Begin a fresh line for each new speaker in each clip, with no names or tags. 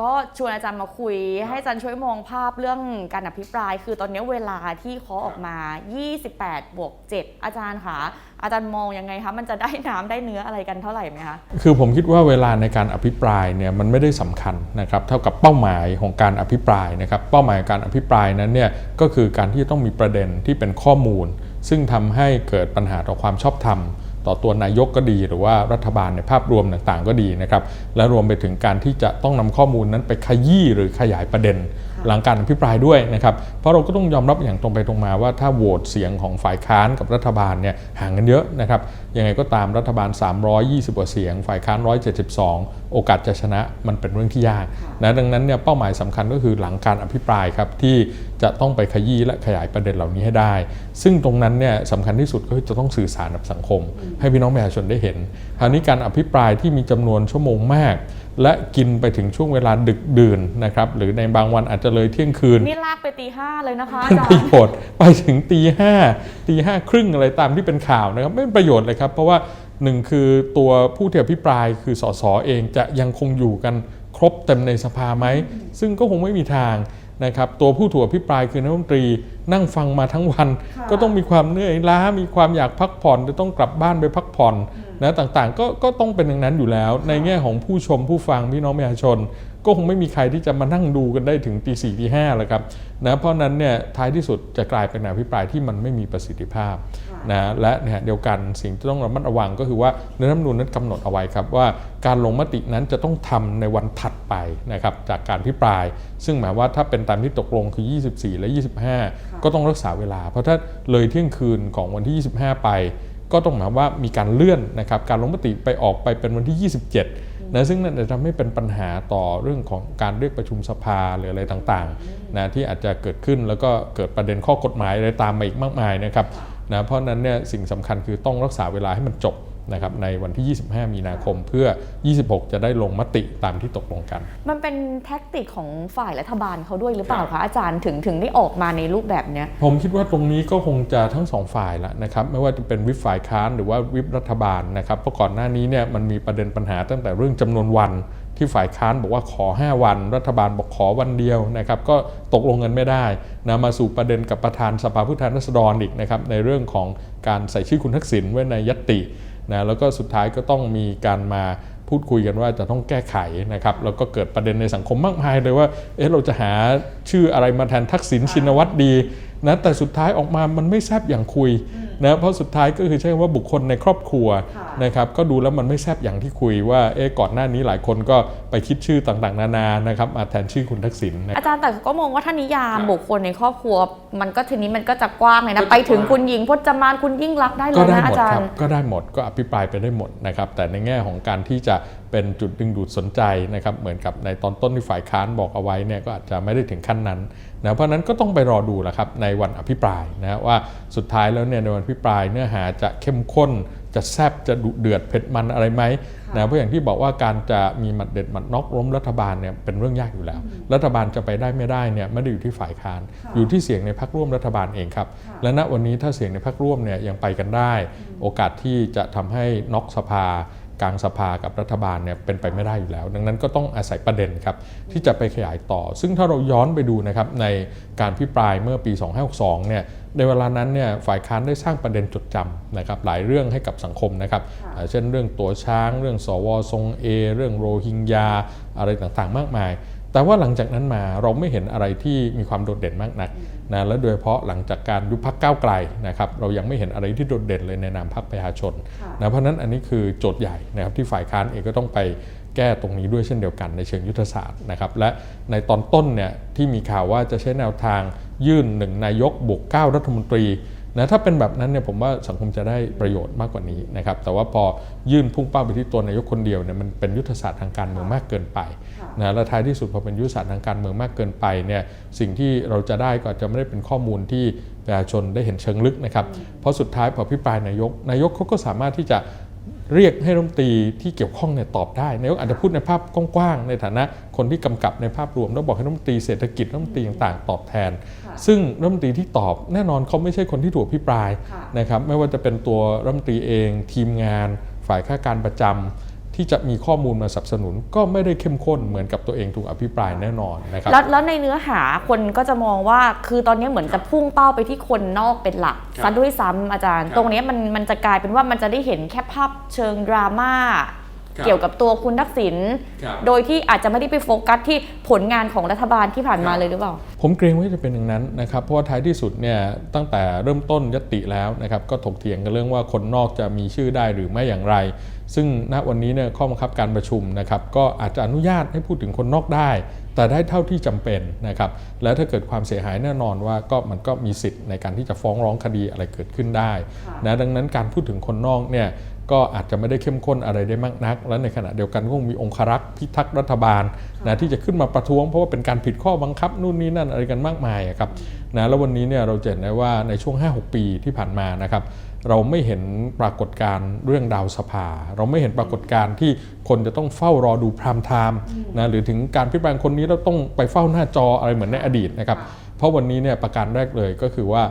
ก็ชวนอาจารย์มาคุย ให้อาจารย์ช่วยมองภาพเรื่องการอภิปราย คือตอนนี้เวลาที่เคาะออกมา 28 บวก 7 อาจารย์คะอาจารย์มองยังไงคะมันจะได้น้ำได้เนื้ออะไรกันเท่าไหร่ไหมคะ
คือผมคิดว่าเวลาในการอภิปรายเนี่ยมันไม่ได้สำคัญนะครับเท่ากับเป้าหมายของการอภิปรายนะครับเป้าหมายการอภิปรายนั้นเนี่ยก็คือการที่ต้องมีประเด็นที่เป็นข้อมูล ซึ่งทำให้เกิดปัญหาต่อความชอบธรรม ต่อตัวนายกก็ดี หรือว่ารัฐบาลในภาพรวมต่างๆ ก็ดีนะครับและรวมไปถึงการที่จะต้องนำข้อมูลนั้นไปขยี้หรือขยายประเด็น หลังการอภิปรายด้วยนะครับ เพราะเราก็ต้องยอมรับอย่างตรงไปตรงมาว่าถ้าโหวตเสียงของฝ่ายค้านกับรัฐบาลเนี่ยห่างกันเยอะนะครับ ยังไงก็ตามรัฐบาล 320กว่าเสียง ฝ่ายค้าน 172 โอกาสจะชนะมันเป็นเรื่องที่ยากนะดังนั้นเนี่ยเป้าหมายสำคัญก็คือหลังการอภิปรายครับที่จะต้องไปขยี้และขยายประเด็นเหล่านี้ให้ได้ ซึ่งตรงนั้นเนี่ยสำคัญที่สุดก็คือจะต้องสื่อสารกับสังคม ให้พี่น้องประชาชนได้เห็นคราวนี้การอภิปรายที่มีจำนวนชั่วโมงมาก และกินไปถึงช่วงเวลาดึกดื่นนะครับหรือในบางวันอาจจะเลยเที่ยงคืน
นี่ลากไปตีห้าเลยนะคะอา
เป็น
จาร
ประ
ย์
โยชน์ไปถึงตีห้าตีห้าครึ่งอะไรตามที่เป็นข่าวนะครับ ไม่เป็นประโยชน์เลยครับ เพราะว่าหนึ่งคือตัวผู้ที่อภิปรายคือสสเองจะยังคงอยู่กันครบเต็มในสภาไหม ซึ่งก็คงไม่มีทาง นะครับตัวผู้ถูกอภิปรายคือนักดนตรี นั่งฟังมาทั้งวัน ก็ต้องมีความเหนื่อยล้ามีความอยากพักผ่อนจะต้องกลับบ้านไปพักผ่อนนะต่างๆ ก็ก็ต้องเป็นอย่างนั้นอยู่แล้ว ในแง่ของผู้ชมผู้ฟังพี่น้องประชาชน ก็คงไม่มีใครที่จะมานั่งดูกันได้ถึงตีสี่ตีห้าแล้วครับนะเพราะฉะนั้นเนี่ยท้ายที่สุดจะกลายเป็นการอภิปรายที่มันไม่มีประสิทธิภาพนะและเนี่ยเดียวกันสิ่งที่ต้องระมัดระวังก็คือว่าในรัฐธรรมนูญนั้นกำหนดเอาไว้ครับว่าการลงมตินั้นจะต้องทำในวันถัดไปนะครับจากการอภิปราย ซึ่งหมายว่าถ้าเป็นตามที่ตกลงคือ 24 และ 25 ก็ต้องรักษาเวลา เพราะถ้าเลยเที่ยงคืนของวันที่ 25 ไป ก็ต้องหมายว่ามีการเลื่อนนะครับการลงมติไปออกไปเป็นวันที่ 27 นะซึ่งนั่นจะทำให้เป็นปัญหาต่อเรื่องของการเรียกประชุมสภาหรืออะไรต่างๆนะที่อาจจะเกิดขึ้นแล้วก็เกิดประเด็นข้อกฎหมายอะไรตามมาอีกมากมายนะครับนะเพราะฉะนั้นเนี่ยสิ่งสำคัญคือต้องรักษาเวลาให้มันจบ นะครับในวันที่ 25 มีนาคม เพื่อ 26 จะได้ลงมติตามที่ตกลงกัน
มันเป็นแท็กติกของฝ่ายรัฐบาลเขาด้วยหรือเปล่าคะอาจารย์ถึงถึงได้ออกมาในรูปแบบเนี้ย
ผมคิดว่าตรงนี้ก็คงจะทั้งสองฝ่ายละนะครับไม่ว่าจะเป็นวิปฝ่ายค้านหรือว่าวิปรัฐบาลนะครับเพราะก่อนหน้านี้เนี่ยมันมีประเด็นปัญหาตั้งแต่เรื่องจำนวนวันที่ฝ่ายค้านบอกว่าขอ 5 วัน รัฐบาลบอกขอวันเดียวนะครับก็ตกลงกันไม่ได้นะมาสู่ประเด็นกับประธานสภาผู้แทนราษฎรอีกนะครับในเรื่องของการใส่ชื่อคุณทักษิณไว้ในยตติ นะแล้วก็สุดท้ายก็ต้องมีการมาพูดคุยกันว่าจะต้องแก้ไขนะครับแล้วก็เกิดประเด็นในสังคมมากมายเลยว่าเอ๊ะเราจะหาชื่ออะไรมาแทนทักษิณชินวัตรดีนะแต่สุดท้ายออกมามันไม่แซบอย่างคุยนะเพราะสุดท้ายก็คือใช้คำว่าบุคคลในครอบครัวนะครับก็ดูแล้วมันไม่แซบอย่างที่คุยว่าเอ๊ะก่อนหน้านี้หลายคนก็ไปคิดชื่อต่างๆ นานานะครับมาแทนชื่อคุณทักษิณนะ
อาจารย์แต่ก็มองว่าถ้านิยามบุคคลในครอบครัว มันก็ทีนี้มันก็จะกว้างเลยนะ ไปถึงคุณหญิงพจมานคุณยิ่งรักษณ์ได้เล
ก็
ย
ได้
นะ
หม
อา
ด
จาร
ครับ
ย์
ก็ได้หมดก็อภิปรายไปได้หมดนะครับ แต่ในแง่ของการที่จะเป็นจุดดึงดูดสนใจนะครับ เหมือนกับในตอนต้นที่ฝ่ายค้านบอกเอาไว้เนี่ยก็อาจจะไม่ได้ถึงขั้นนั้นนะเพราะฉะนั้นก็ต้องไปรอดูแหละครับในวันอภิปรายนะว่าสุดท้ายแล้วเนี่ยในวันอภิปรายเนื้อหาจะเข้มข้น จะแซบจะดุเดือดเผ็ดมันอะไรไหมนะเพราะอย่างที่บอกว่าการจะมีหมัดเด็ดหมัดน็อกล้มรัฐบาลเนี่ยเป็นเรื่องยากอยู่แล้ว รัฐบาลจะไปได้ไม่ได้เนี่ยไม่ได้อยู่ที่ฝ่ายค้าน อยู่ที่เสียงในพรรคร่วมรัฐบาลเองครับ และณวันนี้ถ้าเสียงในพรรคร่วมเนี่ยยังไปกันได้ โอกาสที่จะทำให้น็อกสภากลางสภากับรัฐบาลเนี่ยเป็นไปไม่ได้อยู่แล้ว ดังนั้นก็ต้องอาศัยประเด็นครับที่จะไปขยายต่อ ซึ่งถ้าเราย้อนไปดูนะครับในการพิปรายเมื่อปี 2562เนี่ย ในเวลานั้นเนี่ยฝ่ายค้านได้สร้างประเด็นจดจำนะครับหลายเรื่องให้กับสังคมนะครับอ่าเช่นเรื่องตัวช้าง เรื่องสวทรงเอเรื่องโรฮิงญาอะไรต่างๆ มากมาย แต่ว่าหลังจากนั้นมาเราไม่เห็นอะไรที่มีความโดดเด่นมากนักนะและโดยเฉพาะหลังจากการยุบพักก้าวไกลนะครับเรายังไม่เห็นอะไรที่โดดเด่นเลยในนามพักประชาชนนะเพราะฉะนั้นอันนี้คือโจทย์ใหญ่นะครับที่ฝ่ายค้านเองก็ต้องไปแก้ตรงนี้ด้วยเช่นเดียวกันในเชิงยุทธศาสตร์นะครับและในตอนต้นเนี่ยที่มีข่าวว่าจะใช้แนวทาง ยื่นหนึ่งนายกบวกเก้ารัฐมนตรีนะถ้าเป็นแบบนั้นเนี่ยผมว่าสังคมจะได้ประโยชน์มากกว่านี้นะครับแต่ว่าพอยื่นพุ่งเป้าไปที่ตัวนายกคนเดียวเนี่ยมันเป็นยุทธศาสตร์ทางการเมืองมากเกินไปนะและท้ายที่สุดพอเป็นยุทธศาสตร์ทางการเมืองมากเกินไปเนี่ยสิ่งที่เราจะได้ก็จจะไม่ได้เป็นข้อมูลที่ประชาชนได้เห็นเชิงลึกนะครับเพราะสุดท้ายพอพิปรายนายกนายกเขาก็สามารถที่จะ เรียกให้รัฐมนตรีที่เกี่ยวข้องเนี่ยตอบได้นายกอาจจะพูดในภาพกว้างๆในฐานะคนที่กำกับในภาพรวม แล้วบอกให้รัฐมนตรีเศรษฐกิจรัฐมนตรีต่างๆ ตอบแทน ซึ่งรัฐมนตรีที่ตอบแน่นอนเขาไม่ใช่คนที่ถูกพิปรายนะครับไม่ว่าจะเป็นตัวรัฐมนตรีเอง ทีมงาน ฝ่ายข้าการประจำ ที่จะมีข้อมูลมาสนับสนุน ก็ไม่ได้เข้มข้นเหมือนกับตัวเองถูกอภิปรายแน่นอนนะครับ
แล้วแล้วในเนื้อหาคนก็จะมองว่าคือตอนนี้เหมือนจะพุ่งเป้าไปที่คนนอกเป็นหลัก
ครับ
ซะด้วยซ้ำอาจารย์
ครับ
ตรงนี้มันมันจะกลายเป็นว่ามันจะได้เห็นแค่ภาพเชิงดราม่า
ครับ
เกี่ยวกับตัวคุณทักษิณ
ครับ
โดยที่อาจจะไม่ได้ไปโฟกัสที่ผลงานของรัฐบาลที่ผ่านมา
ครับ
เลยหรือเปล่า
ผมเกรงว่าจะเป็นอย่างนั้นนะครับ เพราะว่าท้ายที่สุดเนี่ยตั้งแต่เริ่มต้นยติแล้วนะครับ ก็ถกเถียงกันเรื่องว่าคนนอกจะมีชื่อได้หรือไม่อย่างไร ซึ่งณวันนี้เนี่ยข้อบังคับการประชุมนะครับก็อาจจะอนุญาตให้พูดถึงคนนอกได้ แต่ได้เท่าที่จำเป็นนะครับแล้วถ้าเกิดความเสียหายแน่นอนว่าก็มันก็มีสิทธิ์ในการที่จะฟ้องร้องคดีอะไรเกิดขึ้นได้นะดังนั้นการพูดถึงคนนอกเนี่ยก็อาจจะไม่ได้เข้มข้นอะไรได้มากนัก และในขณะเดียวกันก็คงมีองครักษ์พิทักษ์รัฐบาลนะที่จะขึ้นมาประท้วงเพราะว่าเป็นการผิดข้อบังคับนู่นนี่นั่นอะไรกันมากมายอะครับนะแล้ววันนี้เนี่ยเราจะเห็นได้ว่าในช่วง 5-6 ปีที่ผ่านมานะครับเราไม่เห็นปรากฏการณ์เรื่องดาวสภา เราไม่เห็นปรากฏการณ์ที่คนจะต้องเฝ้ารอดูพรามไทม์นะหรือถึงการพิจารณาคนนี้เราต้องไปเฝ้าหน้าจออะไรเหมือนในอดีตนะครับเพราะวันนี้เนี่ยประการแรกเลยก็คือว่า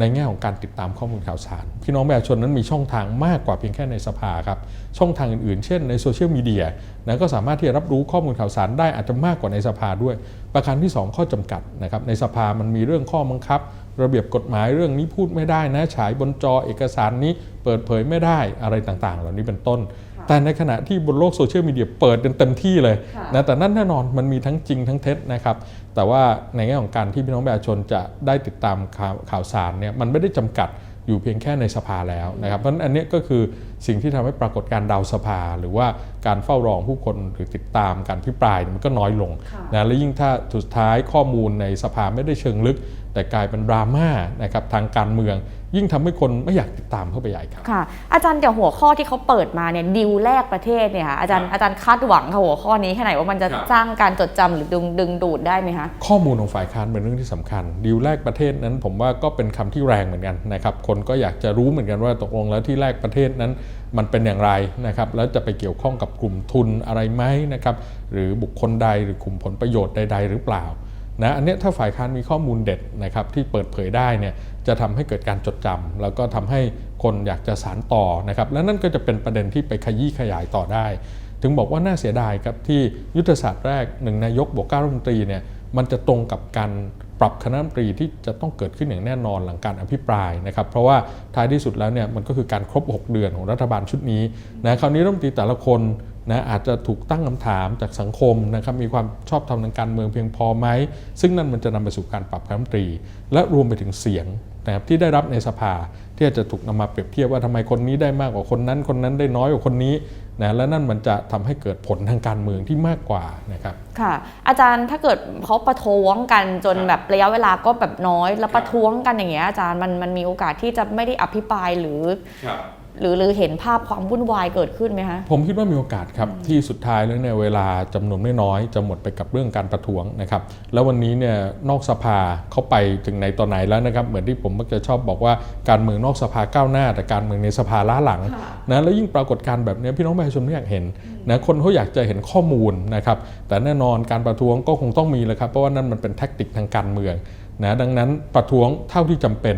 ในแง่ของการติดตามข้อมูลข่าวสาร พี่น้องประชาชนนั้นมีช่องทางมากกว่าเพียงแค่ในสภาครับ ช่องทางอื่นๆ เช่นในโซเชียลมีเดียนะก็สามารถที่จะรับรู้ข้อมูลข่าวสารได้อาจจะมากกว่าในสภาด้วย ประการที่ 2 ข้อจำกัดนะครับในสภามันมีเรื่องข้อบังคับ ระเบียบกฎหมายเรื่องนี้พูดไม่ได้นะฉายบนจอเอกสารนี้เปิดเผยไม่ได้อะไรต่างๆ เหล่านี้เป็นต้น แต่ในขณะที่บนโลกโซเชียลมีเดียเปิดกันเต็มที่เลย
ค่ะ
นะแต่นั่นแน่นอนมันมีทั้งจริงทั้งเท็จนะครับแต่ว่าในแง่ของการที่พี่น้องประชาชนจะได้ติดตามข่าวข่าวสารเนี่ยมันไม่ได้จำกัดอยู่เพียงแค่ในสภาแล้วนะครับเพราะฉะนั้นอันเนี้ยก็คือสิ่งที่ทำให้ปรากฏการณ์ดาวสภา หรือว่าการเฝ้ารองผู้คนหรือติดตามการพิปรายเนี่ยมันก็น้อยลงนะและยิ่งถ้าสุดท้ายข้อมูลในสภาไม่ได้เชิงลึก แต่กลายเป็นดราม่านะครับทางการเมือง ยิ่งทำให้คนไม่อยากติดตามเข้าไปใหญ่ครับ
ค่ะอาจารย์แต่หัวข้อที่เขาเปิดมาเนี่ยดิวแรกประเทศเนี่ยค่ะอาจารย์อาจารย์คาดหวังค่ะหัวข้อนี้แค่ไหนว่ามันจะ
ครับ
สร้างการจดจำหรือดึงดึงดูดได้ไหมคะ
ข้อมูลของฝ่ายค้านเป็นเรื่องที่สำคัญดีลแรกประเทศนั้น ผมว่าก็เป็นคำที่แรงเหมือนกันนะครับคนก็อยากจะรู้เหมือนกันว่าตกลงแล้วที่แรกประเทศนั้นมันเป็นอย่างไรนะครับแล้วจะไปเกี่ยวข้องกับกลุ่มทุนอะไรไหมนะครับหรือบุคคลใดหรือกลุ่มผลประโยชน์ใด ๆ หรือเปล่า นะอันนี้ถ้าฝ่ายค้านมีข้อมูลเด็ดนะครับที่เปิดเผยได้เนี่ยจะทำให้เกิดการจดจำแล้วก็ทำให้คนอยากจะสารต่อนะครับและนั่นก็จะเป็นประเด็นที่ไปขยี้ขยายต่อได้ ถึงบอกว่าน่าเสียดายครับที่ยุทธศาสตร์แรกหนึ่งนายกบวกเก้ารัฐมนตรีเนี่ยมันจะตรงกับการปรับคณะรัฐมนตรีที่จะต้องเกิดขึ้นอย่างแน่นอนหลังการอภิปรายนะครับเพราะว่าท้ายที่สุดแล้วเนี่ยมันก็คือการครบ 6 เดือนของรัฐบาลชุดนี้นะคราวนี้รัฐมนตรีแต่ละคน นะอาจจะถูกตั้งคำถามจากสังคมนะครับมีความชอบธรรมทางการเมืองเพียงพอไหม ซึ่งนั่นมันจะนำไปสู่การปรับคณะรัฐมนตรี และรวมไปถึงเสียงนะครับที่ได้รับในสภาที่อาจจะถูกนำมาเปรียบเทียบว่าทำไมคนนี้ได้มากกว่าคนนั้น คนนั้นได้น้อยกว่าคนนี้นะและนั่นมันจะทำให้เกิดผลทางการเมืองที่มากกว่านะครับ
ค่ะ อาจารย์ถ้าเกิดเขาประท้วงกันจน
ครับ
แบบระยะเวลาก็แบบน้อย แล้ว
ครับ
ประท้วงกันอย่างเงี้ยอาจารย์มันมันมีโอกาสที่จะไม่ได้อภิปรายหรือ หรือหรือเห็นภาพความวุ่นวายเกิดขึ้นไหมคะ
ผมคิดว่ามีโอกาสครับ ที่สุดท้ายแล้วเนี่ยเวลาจำนวนไม่น้อยจะหมดไปกับเรื่องการประท้วงนะครับ แล้ววันนี้เนี่ยนอกสภาเขาไปถึงไหนต่อไหนแล้วนะครับ เหมือนที่ผมมักจะชอบบอกว่าการเมืองนอกสภาก้าวหน้า แต่การเมืองในสภาล้าหลังนะแล้วยิ่งปรากฏการณ์แบบเนี้ยพี่น้องประชาชนไม่อยากเห็นนะคนเขาอยากจะเห็นข้อมูลนะครับแต่แน่นอนการประท้วงก็คงต้องมีแหละครับเพราะว่านั่นมันเป็นแท็กติกทางการเมืองนะดังนั้นประท้วงเท่าที่จำเป็น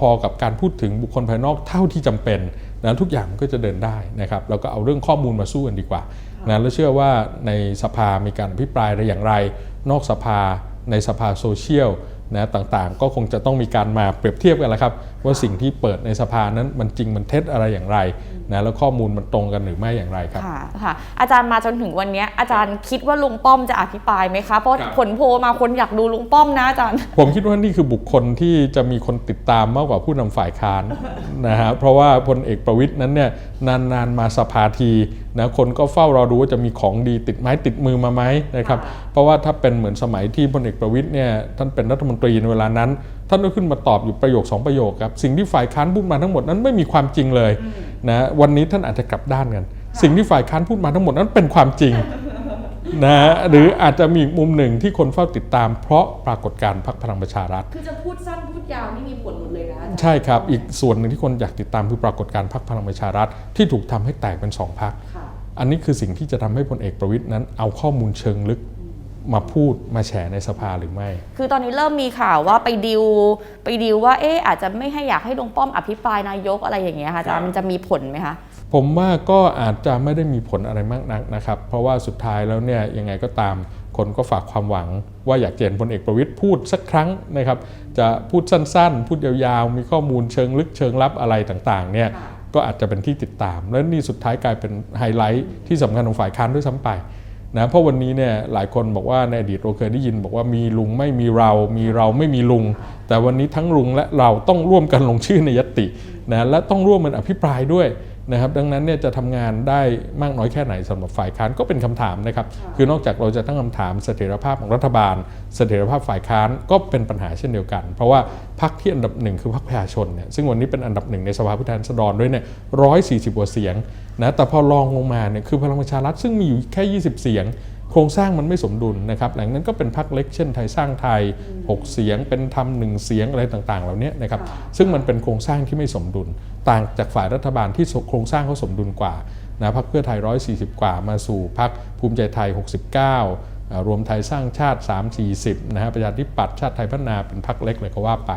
พอๆกับการพูดถึงบุคคลภายนอกเท่าที่จำเป็นนะทุกอย่างมันก็จะเดินได้นะครับเราก็เอาเรื่องข้อมูลมาสู้กันดีกว่านะแล้วเชื่อว่าในสภามีการอภิปรายอะไรอย่างไร นอกสภาในสภาโซเชียล นะต่างๆ ก็คงจะต้องมีการมาเปรียบเทียบกันแล้วครับว่าสิ่งที่เปิดในสภานั้นมันจริงมันเท็จอะไรอย่างไรนะแล้วข้อมูลมันตรงกันหรือไม่อย่างไรครับ
ค่ะค่ะอาจารย์มาจนถึงวันเนี้ยอาจารย์คิดว่าลุงป้อมจะอภิปรายไหมคะเพราะ
ครับ
ผลโพลมาคนอยากดูลุงป้อมนะอาจารย์
ผมคิดว่านี่คือบุคคลที่จะมีคนติดตามมากกว่าผู้นำฝ่ายค้านนะฮะเพราะว่าพลเอกประวิทย์นั้นเนี่ยนานๆมาสภาทีนะคนก็เฝ้ารอดูว่าจะมีของดีติดไม้ติดมือมาไหมนะครับ
ค่ะ
เพราะว่าถ้าเป็นเหมือนสมัยที่พลเอกประวิทย์เนี่ยท่านเป็นรัฐมนตรีในเวลานั้น ท่านก็ขึ้นมาตอบอยู่ประโยคสองประโยคครับสิ่งที่ฝ่ายค้านพูดมาทั้งหมดนั้นไม่มีความจริงเลยนะวันนี้ท่านอาจจะกลับด้านกัน สิ่งที่ฝ่ายค้านพูดมาทั้งหมดนั้นเป็นความจริงนะฮะหรืออาจจะมีอีกมุมหนึ่งที่คนเฝ้าติดตาม เพราะปรากฏการณ์พรรคพลังประชารัฐ
คือจะพูดสั้นพูดยาวนี่มีผลหมดเลยนะ
ใช่ครับ อีกส่วนหนึ่งที่คนอยากติดตามคือปรากฏการณ์พรรคพลังประชารัฐ ที่ถูกทำให้แตกเป็นสองพรรค
ค่ะ
อันนี้คือสิ่งที่จะทำให้พลเอกประวิทย์นั้นเอาข้อมูลเชิงลึก มาพูดมาแฉในสภาหรือไม่
คือตอนนี้เริ่มมีข่าวว่าไปดิวไปดิวว่าเอ๊ะอาจจะไม่ให้อยากให้ลุงป้อมอภิปรายนายกอะไรอย่างเงี้ยค่ะอาจารย์มันจะมีผลไหมคะ
ผมว่าก็อาจจะไม่ได้มีผลอะไรมากนักนะครับ เพราะว่าสุดท้ายแล้วเนี่ยยังไงก็ตามคนก็ฝากความหวัง ว่าอยากจะเห็นพลเอกประวิตยพูดสักครั้งนะครับ จะพูดสั้นๆ พูดยาวๆ มีข้อมูลเชิงลึกเชิงลับอะไรต่างๆเนี่ยก็อาจจะเป็นที่ติดตาม และนี่สุดท้ายกลายเป็นไฮไลท์ที่สำคัญของฝ่ายค้านด้วยซ้ำไป นะเพราะวันนี้เนี่ยหลายคนบอกว่าในอดีตเราเคยได้ยิน บอกว่ามีลุงไม่มีเรา มีเราไม่มีลุง แต่วันนี้ทั้งลุงและเราต้องร่วมกันลงชื่อในยตินะและต้องร่วมกันอภิปรายด้วย นะครับดังนั้นเนี่ยจะทำงานได้มากน้อยแค่ไหนสำหรับฝ่ายค้านก็เป็นคำถามนะครับคือนอกจากเราจะตั้งคำถามเสถียรภาพของรัฐบาล เสถียรภาพฝ่ายค้านก็เป็นปัญหาเช่นเดียวกัน เพราะว่าพรรคที่อันดับหนึ่งคือพรรคประชาชนเนี่ยซึ่งวันนี้เป็นอันดับหนึ่งในสภาผู้แทนราษฎรด้วยเนี่ยร้อยสี่สิบกว่าเสียงนะแต่พอรองลงมาเนี่ยคือพลังประชารัฐซึ่งมีอยู่แค่ 20 เสียง โครงสร้างมันไม่สมดุลนะครับหลังนั้นก็เป็นพรรคเล็กเช่นไทยสร้างไทย 6 เสียง เป็นธรรมหนึ่งเสียงอะไรต่างๆ เหล่านี้นะครับซึ่งมันเป็นโครงสร้างที่ไม่สมดุล ต่างจากฝ่ายรัฐบาลที่โครงสร้างเขาสมดุลกว่านะพรรคเพื่อไทย 140 กว่ามาสู่พรรคภูมิใจไทย 69อ่ารวมไทยสร้างชาติ 3 40นะฮะประชาธิปัตย์ชาติไทยพัฒนาเป็นพรรคเล็กเลยก็ว่าไป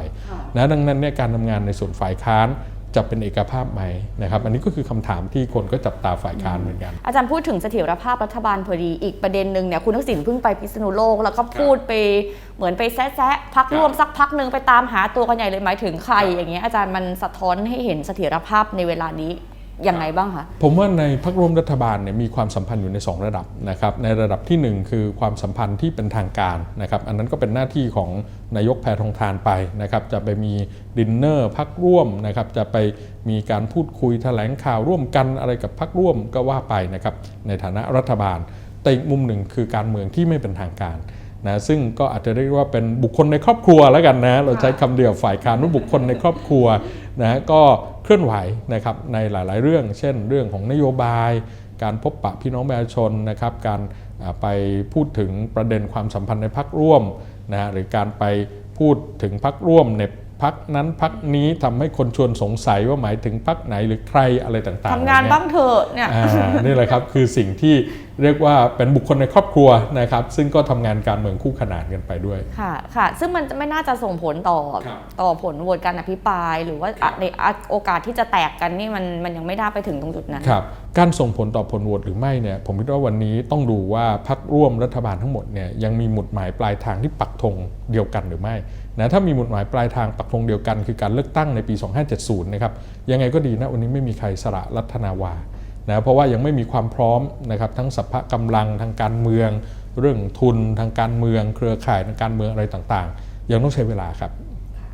นะดังนั้นเนี่ยการทำงานในส่วนฝ่ายค้าน จะเป็นเอกภาพไหมนะครับอันนี้ก็คือคำถามที่คนก็จับตาฝ่ายค้านเหมือนกัน
อาจารย์พูดถึงเสถียรภาพรัฐบาลพอดีอีกประเด็นหนึ่งเนี่ยคุณทักษิณเพิ่งไปพิษณุโลก แล้วก็พูดไปเหมือนไปแซะๆพักร่วมสักพักหนึ่งไปตามหาตัวกันใหญ่เลยหมายถึงใครอย่างเงี้ยอาจารย์มันสะท้อนให้เห็นเสถียรภาพในเวลานี้ ยังไงบ้างคะ
ผมว่าในพักร่วมรัฐบาลเนี่ยมีความสัมพันธ์อยู่ใน 2 ระดับนะครับในระดับทีหนึ่1 คือความสัมพันธ์ที่เป็นทางการนะครับอันนั้นก็เป็นหน้าที่ของนายกแพทองทานไปนะครับจะไปมีดินเนอร์พักร่วมนะครับจะไปมีการพูดคุยแถลงข่าวร่วมกันอะไรกับพักร่วมก็ว่าไปนะครับในฐานะรัฐบาล แต่อีกมุมหนึ่งคือการเมืองที่ไม่เป็นทางการนะซึ่งก็อาจจะเรียกว่าเป็นบุคคลในครอบครัวแล้วกันนะเราใช้คำเดียวฝ่ายค้านว่าบุคคลในครอบครัวนะก็ เคลื่อนไหวนะครับในหลาย ๆ เรื่อง เช่น เรื่องของนโยบาย การพบปะพี่น้องประชาชนนะครับ การไปพูดถึงประเด็นความสัมพันธ์ในพักร่วมนะฮะหรือการไปพูดถึงพักร่วมเนบ พักนั้นพักนี้ทำให้คนชวนสงสัยว่าหมายถึงพักไหนหรือใครอะไรต่างๆ
ทำงาน
เหล่
บ้างเถอะเนี่ย
อ่านี่แหละครับคือสิ่งที่เรียกว่าเป็นบุคคลในครอบครัวนะครับ ซึ่งก็ทำงานการเมืองคู่ขนานกันไปด้วย
ค่ะค่ะซึ่งมันจะไม่น่าจะส่งผลต่อ
ครับ
ต่อผลโหวตการอภิปราย หรือว่า
ครับ
ในโอกาสที่จะแตกกันนี่มันมันยังไม่ได้ไปถึงตรงจุดนั้น
ครับ การส่งผลต่อผลโหวตหรือไม่เนี่ยผมคิดว่าวันนี้ต้องดูว่าพักร่วมรัฐบาลทั้งหมดเนี่ยยังมีหมุดหมายปลายทางที่ปักธงเดียวกันหรือไม่นะถ้ามีหมุดหมายปลายทางปักธงเดียวกัน คือการเลือกตั้งในปี 2570 นะครับยังไงก็ดีนะวันนี้ไม่มีใครสละรัฐนาวานะเพราะว่ายังไม่มีความพร้อมนะครับทั้งสัพพะกำลังทางการเมือง เรื่องทุนทางการเมือง เครือข่ายทางการเมืองอะไรต่างๆ ยังต้องใช้เวลาครับ